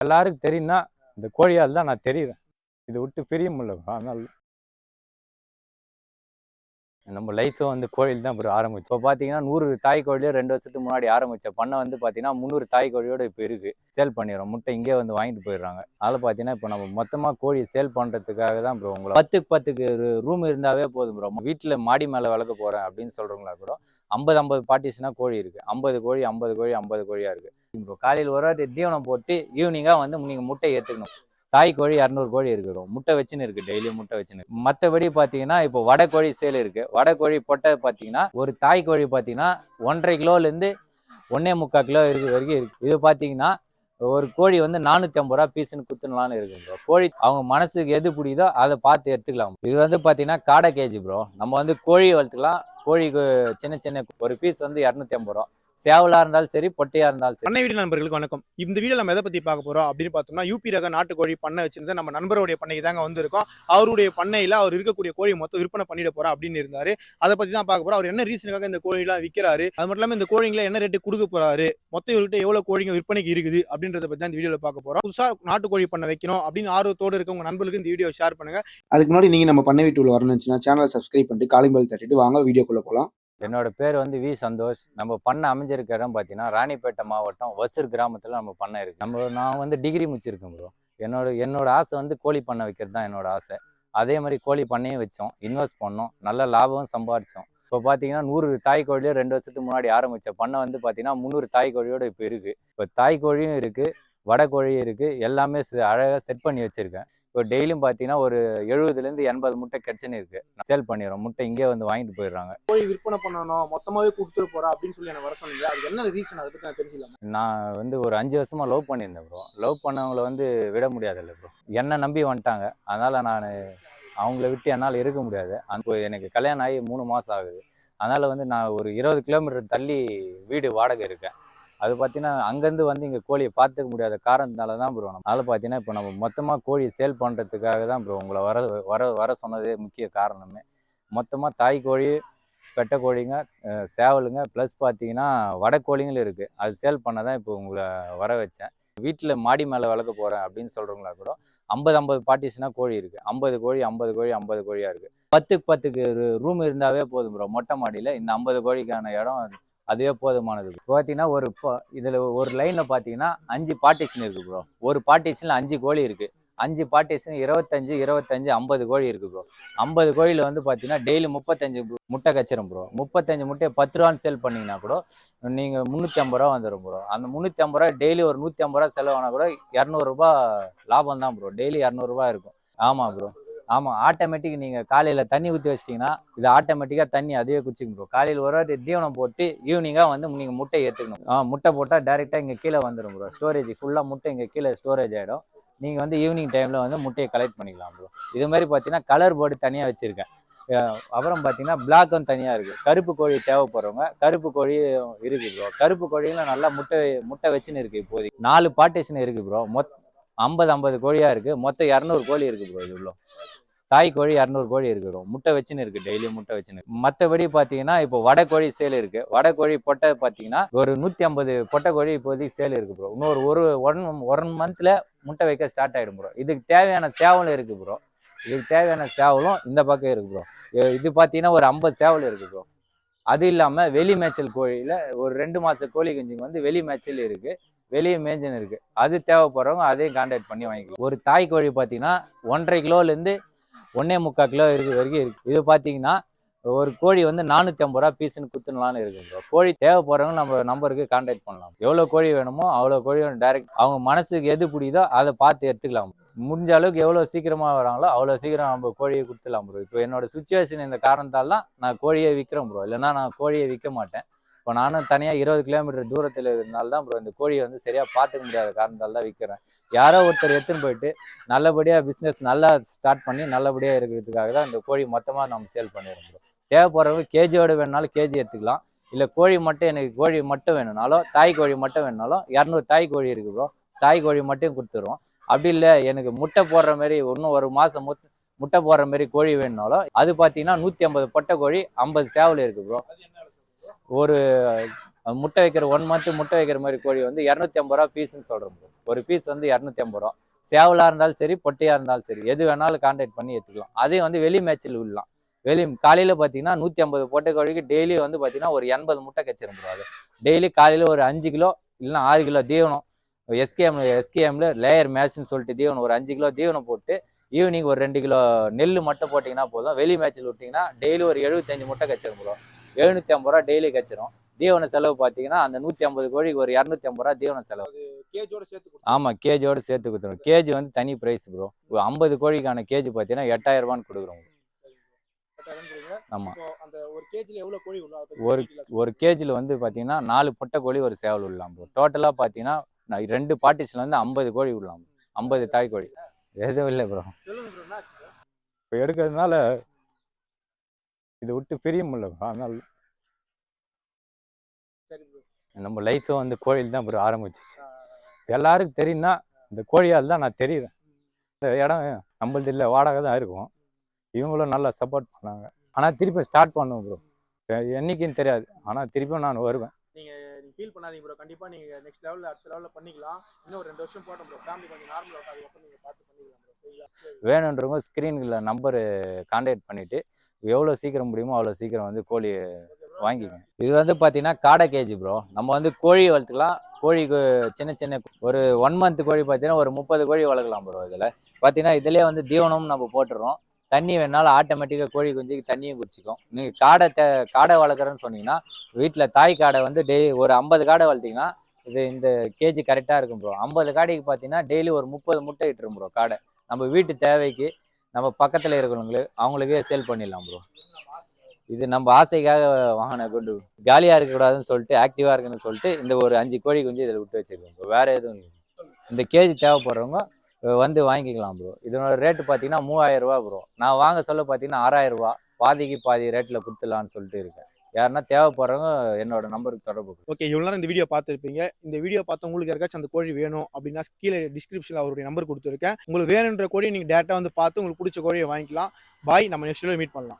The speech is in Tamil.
எல்லாருக்கும் தெரியும்னா இந்த கோழியால் தான் நான் தெரியுறேன். இதை விட்டு பிரிய முடியல. அதனால நம்ம லைஃப்பை வந்து கோழியில் தான் ப்ரோ ஆரம்பிச்சோம் இப்போ பார்த்தீங்கன்னா நூறு தாய் கோழியோ ரெண்டு வருஷத்துக்கு முன்னாடி ஆரம்பிச்ச பண்ணை வந்து பார்த்தீங்கன்னா முந்நூறு தாய் கோழியோட இப்போ இருக்குது சேல் பண்ணிடுறோம். முட்டை இங்கே வந்து வாங்கிட்டு போயிடுறாங்க. அதில் பார்த்தீங்கன்னா இப்போ நம்ம மொத்தமாக கோழி சேல் பண்ணுறதுக்காக தான் ப்ரோ உங்களை பத்துக்கு பத்துக்கு ரூம் இருந்தாவே போதும் ப்ரோ வீட்டில் மாடி மேலே வளர்க்க போகிறேன் அப்படின்னு சொல்கிறவங்களா கூட ஐம்பது ஐம்பது பார்ட்டிஸ்னா கோழி இருக்குது ஐம்பது கோழி ஐம்பது கோழி ஐம்பது கோழியாக இருக்குது ப்ரோ காலையில் ஒரு வாட்டி தீவனம் போட்டு ஈவினிங்காக வந்து நீங்கள் முட்டை ஏற்றுக்கணும் தாய் கோழி இரநூறு கோழி இருக்கிறோம் முட்டை வச்சுன்னு இருக்கு டெய்லியும் முட்டை வச்சுன்னு. மற்றபடி பார்த்தீங்கன்னா இப்போ வடை கோழி சேல் இருக்கு. வடை கோழி பொட்டை பார்த்தீங்கன்னா ஒரு தாய் கோழி பார்த்தீங்கன்னா ஒன்றரை கிலோலேருந்து ஒன்னே முக்கால் கிலோ இருக்கு வரைக்கும் இருக்கு. இது பார்த்தீங்கன்னா ஒரு கோழி வந்து நானூற்றி ஐம்பது ரூபா பீஸ்னு குத்துனலான்னு இருக்கு ப்ரோ கோழி அவங்க மனசுக்கு எது பிடிக்குதோ அதை பார்த்து எடுத்துக்கலாம். இது வந்து பார்த்தீங்கன்னா காடை கேஜி ப்ரோ நம்ம வந்து கோழி வளர்த்துக்கலாம். கோழிக்கு சின்ன சின்ன ஒரு பீஸ் வந்து இரநூத்தி ஐம்பது ரூபா. சேவலா இருந்தாலும் சரி பொட்டையா இருந்தாலும் சரி. பண்ணை வீடு நண்பர்களுக்கு வணக்கம். இந்த வீடியோ நம்ம எதை பத்தி பார்க்க போறோம் அப்படின்னு பார்த்தோம்னா யூபி ரக நாட்டுக்கோழி பண்ணை வச்சிருந்த நம்ம நண்பருடைய பண்ணைக்கு தாங்க வந்திருக்கோம். அவருடைய பண்ணையில அவர் இருக்கக்கூடிய கோழி மொத்தம் விற்பனை பண்ணிட போறோம் அப்படின்னு இருந்தாரு. அதை பத்தி தான் பார்க்க போறோம். அவர் என்ன ரீசனுக்காக இந்த கோழிலாம் விற்கிறாரு அது மட்டும் இல்லாம இந்த கோழிங்களை என்ன ரேட்டு கொடுக்க போறாரு? மொத்தம் இவர்கிட்ட எவ்வளவு கோழிங்க விற்பனைக்கு இருக்குது? அப்படின்றத பத்தி தான் இந்த வீடியோல பார்க்க போறோம். புதுசா நாட்டுக்கோழி பண்ணை வைக்கணும் அப்படின்னு ஆர்வத்தோடு இருக்க உங்க நண்பர்களுக்கு இந்த வீடியோ ஷேர் பண்ணுங்க. அதுக்கு முன்னாடி நீங்கள் நம்ம பண்ணை வீட்டுக்குள்ள வரணும்னுச்சுன்னா சேனலை சப்ஸ்கிரைப் பண்ணிட்டு காலிம்பல் தட்டிட்டு வாங்க. வீடியோக்குள்ளே போகலாம் என்னோட பேர் வந்து வி. சந்தோஷ். நம்ம பண்ணை அமைஞ்சிருக்க இடம் பார்த்தீங்கன்னா ராணிப்பேட்டை மாவட்டம் வசூர் கிராமத்தில் நம்ம பண்ண இருக்கு. நம்ம நான் வந்து டிகிரி முடிச்சிருக்கேன் ப்ரோ என்னோட என்னோட ஆசை வந்து கோழி பண்ணை வைக்கிறது தான் என்னோட ஆசை. அதே மாதிரி கோழி பண்ணையும் வச்சோம். இன்வெஸ்ட் பண்ணோம். நல்ல லாபமும் சம்பாதிச்சோம் இப்போ பார்த்தீங்கன்னா நூறு தாய் கோழியோ ரெண்டு வருஷத்துக்கு முன்னாடி ஆரம்பித்த பண்ணை வந்து பார்த்தீங்கன்னா முந்நூறு தாய் கோழியோட இப்போ இருக்குது இப்போ தாய் கோழியும் இருக்குது வடை கோழியும் இருக்குது எல்லாமே அழகாக செட் பண்ணி வச்சுருக்கேன். இப்போ டெய்லியும் பார்த்தீங்கன்னா ஒரு எழுபதுலேருந்து எண்பது முட்டை கிடச்சின்னு இருக்குது சேல் பண்ணிடுறோம் முட்டை இங்கே வந்து வாங்கிட்டு போயிடுறாங்க. கோழி விற்பனை பண்ணணும். மொத்தமாவே கொடுத்துட்டு போறோம் அப்படின்னு சொல்லி எனக்கு வர சொன்னீங்க. அது என்ன ரீசன் அதை பத்தி நான் தெரிஞ்சுக்கலாம்? நான் வந்து ஒரு அஞ்சு வருஷமா லவ் பண்ணியிருந்தேன் ப்ரோ லவ் பண்ணவங்கள வந்து விட முடியாதுல்ல ப்ரோ என்னை நம்பி வந்துட்டாங்க. அதனால நான் அவங்கள விட்டு என்னால் இருக்க முடியாது. அந்த எனக்கு கல்யாணம் ஆகி மூணு மாதம் ஆகுது. அதனால வந்து நான் ஒரு இருபது கிலோமீட்டர் தள்ளி வீடு வாடகை இருக்கேன் அது பார்த்தீங்கன்னா அங்கேருந்து வந்து இங்கே கோழியை பார்த்துக்க முடியாத காரணத்தினால தான் ப்ரோ நம்ம. அதனால் பார்த்தீங்கன்னா இப்போ நம்ம மொத்தமாக கோழியை சேல் பண்ணுறதுக்காக தான் ப்ரோ உங்களை வர வர வர சொன்னதே முக்கிய காரணமே. மொத்தமாக தாய் கோழி பெட்டை கோழிங்க சேவலுங்க ப்ளஸ் பார்த்தீங்கன்னா வடக்கோழிங்களும் இருக்குது அது சேல் பண்ண தான் இப்போ உங்களை வர வச்சேன். வீட்டில் மாடி மேலே வளர்க்க போகிறேன் அப்படின்னு சொல்கிறவங்களா கூட ஐம்பது ஐம்பது பார்ட்டிஷனாக கோழி இருக்குது ஐம்பது கோழி ஐம்பது கோழி ஐம்பது கோழியாக இருக்குது பத்துக்கு பத்துக்கு ரூம் இருந்தாவே போதும் ப்ரோ மொட்டை மாடியில் இந்த ஐம்பது கோழிக்கான இடம் அதுவே போதுமானது. பார்த்தீங்கன்னா ஒரு இதில் ஒரு லைனில் பார்த்தீங்கன்னா அஞ்சு பார்ட்டிஷன் இருக்குது ப்ரோ ஒரு பார்ட்டிஷனில் அஞ்சு கோழி இருக்குது அஞ்சு பார்ட்டிஷன் இருபத்தஞ்சு இருபத்தஞ்சு ஐம்பது கோழி இருக்குது ப்ரோ ஐம்பது கோழியில் வந்து பார்த்தீங்கன்னா டெய்லி முப்பத்தஞ்சு முட்டை கச்சிரும் ப்ரோ முப்பத்தஞ்சு முட்டையை பத்து ரூபான்னு சேல் பண்ணிங்கன்னா கூட நீங்கள் முந்நூற்றி ஐம்பது ரூபா வந்துடும் ப்ரோ அந்த முந்நூற்றி ஐம்பது ரூபா டெய்லி ஒரு நூற்றி ஐம்பது ரூபா செலவானால் கூட இரநூறுபா லாபம் தான் ப்ரோ டெய்லி இரநூறுபா இருக்கும். ஆமாம் ப்ரோ ஆமாம் ஆட்டோமேட்டிக் நீங்கள் காலையில் தண்ணி ஊற்றி வச்சிட்டிங்கன்னா இது ஆட்டோமேட்டிக்காக தண்ணி அதுவே குடிச்சிக்கும் ப்ரோ காலையில் ஒரு வாட்டி தீவனம் போட்டு ஈவினிங்காக வந்து நீங்கள் முட்டை ஏற்றுக்கணும் ஆ முட்டை போட்டால் டேரெக்டாக இங்கே கீழே வந்துடும் ப்ரோ ஸ்டோரேஜ் ஃபுல்லாக முட்டை இங்கே கீழே ஸ்டோரேஜ் ஆகிடும் நீங்கள் வந்து ஈவினிங் டைமில் வந்து முட்டையை கலெக்ட் பண்ணிக்கலாம் ப்ரோ இது மாதிரி பார்த்தீங்கன்னா கலர் போர்டு தனியாக வச்சுருக்கேன். அப்புறம் பார்த்தீங்கன்னா பிளாக்கும் தனியாக இருக்குது கருப்பு கோழி தேவைப்படுறவங்க கருப்பு கோழி இருக்குது ப்ரோ கருப்பு கோழியில் நல்லா முட்டை முட்டை வச்சுன்னு இருக்குது இப்போதைக்கு. நாலு பார்ட்டிஷன் இருக்குது ப்ரோ மொத் ஐம்பது ஐம்பது கோழியாக இருக்குது மொத்தம் இரநூறு கோழி இருக்குது ப்ரோ இது உள்ள தாய் கோழி இரநூறு கோழி இருக்குது ப்ரோ முட்டை வச்சுன்னு இருக்குது டெய்லியும் முட்டை வச்சுன்னு. மற்றபடி பார்த்தீங்கன்னா இப்போ வடை கோழி சேல் இருக்குது வடை கோழி பொட்டை பார்த்தீங்கன்னா ஒரு நூற்றி ஐம்பது பொட்டை கோழி இப்போதைக்கு சேல் இருக்குது ப்ரோ இன்னொரு ஒரு ஒன் ஒன் மந்தில் முட்டை வைக்க ஸ்டார்ட் ஆகிடும் ப்ரோ இதுக்கு தேவையான சேவலும் இருக்குது ப்ரோ இதுக்கு தேவையான சேவலும் இந்த பக்கம் இருக்குது ப்ரோ இது பார்த்தீங்கன்னா ஒரு ஐம்பது சேவல் இருக்குது ப்ரோ அது இல்லாமல் வெளி மேய்ச்சல் கோழியில் ஒரு ரெண்டு மாத கோழி குஞ்சுங்க வந்து வெளி மேய்ச்சல் இருக்குது வெளியே மேஞ்சன் இருக்குது அது தேவைப்படுறவங்க அதையும் கான்டாக்ட் பண்ணி வாங்கிக்கலாம். ஒரு தாய் கோழி பார்த்தீங்கன்னா ஒன்றரை கிலோலேருந்து ஒன்னே முக்கால் கிலோ இருக்கு வரைக்கும் இருக்குது இது பார்த்தீங்கன்னா ஒரு கோழி வந்து நானூற்றி ஐம்பது ரூபா பீஸுன்னு குத்துனலான்னு இருக்குங்க கோழி தேவைப்படுறவங்க நம்ம நம்பருக்கு கான்டாக்ட் பண்ணலாம். எவ்வளோ கோழி வேணுமோ அவ்வளோ கோழி டைரக்ட் அவங்க மனசுக்கு எது பிடிக்குதோ அதை பார்த்து எடுத்துக்கலாம் முடிஞ்ச அளவுக்கு எவ்வளோ சீக்கிரமாக வராங்களோ அவ்வளோ சீக்கிரம் நம்ம கோழியை கொடுத்துலாம் ப்ரோ இப்போ என்னோட சுச்சுவேஷன் இந்த காரணத்தால் தான் நான் கோழியை விற்கிறேன் ப்ரோ இல்லைன்னா நான் கோழியை விற்க மாட்டேன். இப்போ நானும் தனியாக இருபது கிலோமீட்டர் தூரத்தில் இருந்தால தான் ப்ரோ இந்த கோழியை வந்து சரியாக பார்த்துக்க முடியாத காரணத்தால் தான் விற்கிறேன். யாரோ ஒருத்தர் எடுத்துன்னு போயிட்டு நல்லபடியாக பிஸ்னஸ் நல்லா ஸ்டார்ட் பண்ணி நல்லபடியாக இருக்கிறதுக்காக தான் இந்த கோழி மொத்தமாக நம்ம சேல் பண்ணிடுறோம் தேவைப்படுறவங்க கேஜியோட வேணுனாலும் கேஜி எடுத்துக்கலாம். இல்லை கோழி மட்டும் எனக்கு கோழி மட்டும் வேணும்னாலும் தாய் கோழி மட்டும் வேணும்னாலும் இரநூறு தாய் கோழி இருக்குது ப்ரோ தாய் கோழி மட்டும் கொடுத்துருவோம் அப்படி இல்லை எனக்கு முட்டை போடுற மாதிரி இன்னும் ஒரு மாதம் முட்டை போடுற மாதிரி கோழி வேணுனாலும் அது பார்த்தீங்கன்னா நூற்றி ஐம்பது பொட்டை கோழி ஐம்பது சேவல் இருக்குது ப்ரோ ஒரு முட்டை வைக்கிற ஒன் மந்த் முட்டை வைக்கிற மாதிரி கோழி வந்து இரநூத்தி ஐம்பது ரூபா பீஸ்ன்னு சொல்கிறோம் ஒரு பீஸ் வந்து இரநூத்தி ஐம்பது ரூபா. சேவலாக இருந்தாலும் சரி பொட்டையாக இருந்தாலும் சரி எது வேணாலும் கான்டாக்ட் பண்ணி எடுத்துக்கலாம் அதே வந்து வெளி மேட்சில் விடலாம் வெளி காலையில் பார்த்தீங்கன்னா நூற்றி ஐம்பது பொட்டை கோழிக்கு டெய்லி வந்து பார்த்தீங்கன்னா ஒரு எண்பது முட்டை கச்சிரும் ப்ரோ அது. டெய்லி காலையில் ஒரு அஞ்சு கிலோ இல்லைன்னா ஆறு கிலோ தீவனம். எஸ்கேஎம் எஸ்கேஎம்ல லேயர் மேட்ச்னு சொல்லிட்டு தீவனம் ஒரு அஞ்சு கிலோ தீவனம் போட்டு ஈவினிங் ஒரு ரெண்டு கிலோ நெல் மட்டும் போட்டிங்கன்னா போதும். வெளி மேட்ச்சில் விட்டிங்கன்னா டெய்லி ஒரு எழுபத்தஞ்சு முட்டை கச்சிரும் எழுநூற்றி ஐம்பது ரூபா டெய்லி கச்சிரும். தீவன செலவு பார்த்தீங்கன்னா அந்த நூற்றி ஐம்பது கோழிக்கு ஒரு இரநூத்தி ஐம்பது ரூபா தீவன செலவு. கேஜோட சேர்த்து ஆமாம் கேஜியோட சேர்த்து கொடுத்துருவோம் கேஜி வந்து தனி ப்ரைஸ் ப்ரோ ஐம்பது கோழிக்கான கேஜி பார்த்தீங்கன்னா எட்டாயிரம் ரூபான்னு கொடுக்குறோம். ஆமாம் ஒரு ஒரு கேஜியில் வந்து பார்த்தீங்கன்னா நாலு பொட்டை கோழி ஒரு சேவல் விடலாம் ப்ரோ டோட்டலாக பார்த்தீங்கன்னா ரெண்டு பார்ட்டிஷில் வந்து ஐம்பது கோழி விடலாம் ஐம்பது தாய் கோழி. எதுவும் இல்லை ப்ரோ இப்போ எடுக்கிறதுனால இதை விட்டு பிரிய முடியல. அதனால நம்ம லைஃபே வந்து கோழியில் தான் ப்ரோ ஆரம்பிச்சிச்சு. எல்லாருக்கும் தெரியும்னா இந்த கோழியால் தான் நான் தெரியுறேன். இந்த இடம் நம்மளது இல்லை வாடகை தான் இருக்கும். இவங்களும் நல்லா சப்போர்ட் பண்ணாங்க. ஆனால் திருப்பி ஸ்டார்ட் பண்ணுவோம் ப்ரோ. என்னைக்குன்னு தெரியாது. ஆனால் திருப்பியும் நான் வருவேன். ஃபீல் பண்ணாதீங்க ப்ரோ கண்டிப்பா நீங்க நெக்ஸ்ட் லெவல்ல அடுத்த லெவல்ல பண்ணிக்கலாம். இன்னும் ஒரு ரெண்டு வருஷம் போட்டோம் ப்ரோ ஃபேமிலி கொஞ்சம் நார்மல் ஆகும் அதுக்கப்புறம் நீங்க பார்த்து பண்ணிக்கலாம் ப்ரோ வேணுன்றவங்க ஸ்க்ரீனில் நம்பரு கான்டாக்ட் பண்ணிவிட்டு எவ்வளோ சீக்கிரம் முடியுமோ அவ்வளோ சீக்கிரம் வந்து கோழி வாங்கிக்கங்க. இது வந்து பார்த்தீங்கன்னா காடை கேஜி ப்ரோ நம்ம வந்து கோழி வளர்த்துக்கலாம். கோழிக்கு சின்ன சின்ன ஒரு ஒன் மந்த் கோழி பார்த்தீங்கன்னா ஒரு முப்பது கோழி வளர்க்கலாம் ப்ரோ இதில். பார்த்தீங்கன்னா இதுலேயே வந்து தீவனமும் நம்ம போட்டுறோம். தண்ணி வேணாலும் ஆட்டோமேட்டிக்காக கோழி குஞ்சுக்கு தண்ணியும் குடிச்சிக்கும். நீங்கள் காடை தே காடை வளர்க்குறேன்னு சொன்னீங்கன்னா வீட்டில் தாய் காடை வந்து டெய் ஒரு ஐம்பது காடை வளர்த்தீங்கன்னா இது இந்த கேஜி கரெக்டாக இருக்கும் ப்ரோ ஐம்பது காடைக்கு பார்த்தீங்கன்னா டெய்லி ஒரு முப்பது முட்டை இட்டுரும் ப்ரோ காடை. நம்ம வீட்டு தேவைக்கு நம்ம பக்கத்தில் இருக்கிறவங்களுக்கு அவங்களுக்கே சேல் பண்ணிடலாம் ப்ரோ இது நம்ம ஆசைக்காக வாங்கின குண்டு. காலியாக இருக்கக்கூடாதுன்னு சொல்லிட்டு ஆக்டிவாக இருக்குன்னு சொல்லிட்டு இந்த ஒரு அஞ்சு கோழி குஞ்சு இதில் விட்டு வச்சிருக்கோம் ப்ரோ வேறு எதுவும் இல்லை. இந்த கேஜி தேவைப்படுறவங்க வந்து வாங்கிக்கலாம் ப்ரோ இதனோட ரேட்டு பார்த்தீங்கன்னா மூவாயிரம் ரூபா ப்ரோ நான் வாங்க சொல்ல பார்த்தீங்கன்னா ஆறாயிரம் ரூபா. பாதிக்கு பாதி ரேட்டில் கொடுத்துடலான்னு சொல்லிட்டு இருக்கேன். யாருன்னா தேவைப்படுறவங்க என்னோட நம்பருக்கு தொடர்பு ஓகே இவ்வளோ நேரம் இந்த வீடியோ பார்த்துருப்பீங்க. இந்த வீடியோ பார்த்து உங்களுக்கு யாருக்காச்சும் அந்த கோழி வேணும் அப்படின்னா கீழே டிஸ்கிரிப்ஷனில் அவருடைய நம்பர் கொடுத்துருக்கேன். உங்களுக்கு வேணுன்ற கோழி நீங்கள் டேரெக்டாக வந்து பார்த்து உங்களுக்கு பிடிச்ச கோழியை வாங்கிக்கலாம். பாய் நம்ம நெக்ஸ்ட் வீடியோ மீட் பண்ணலாம்.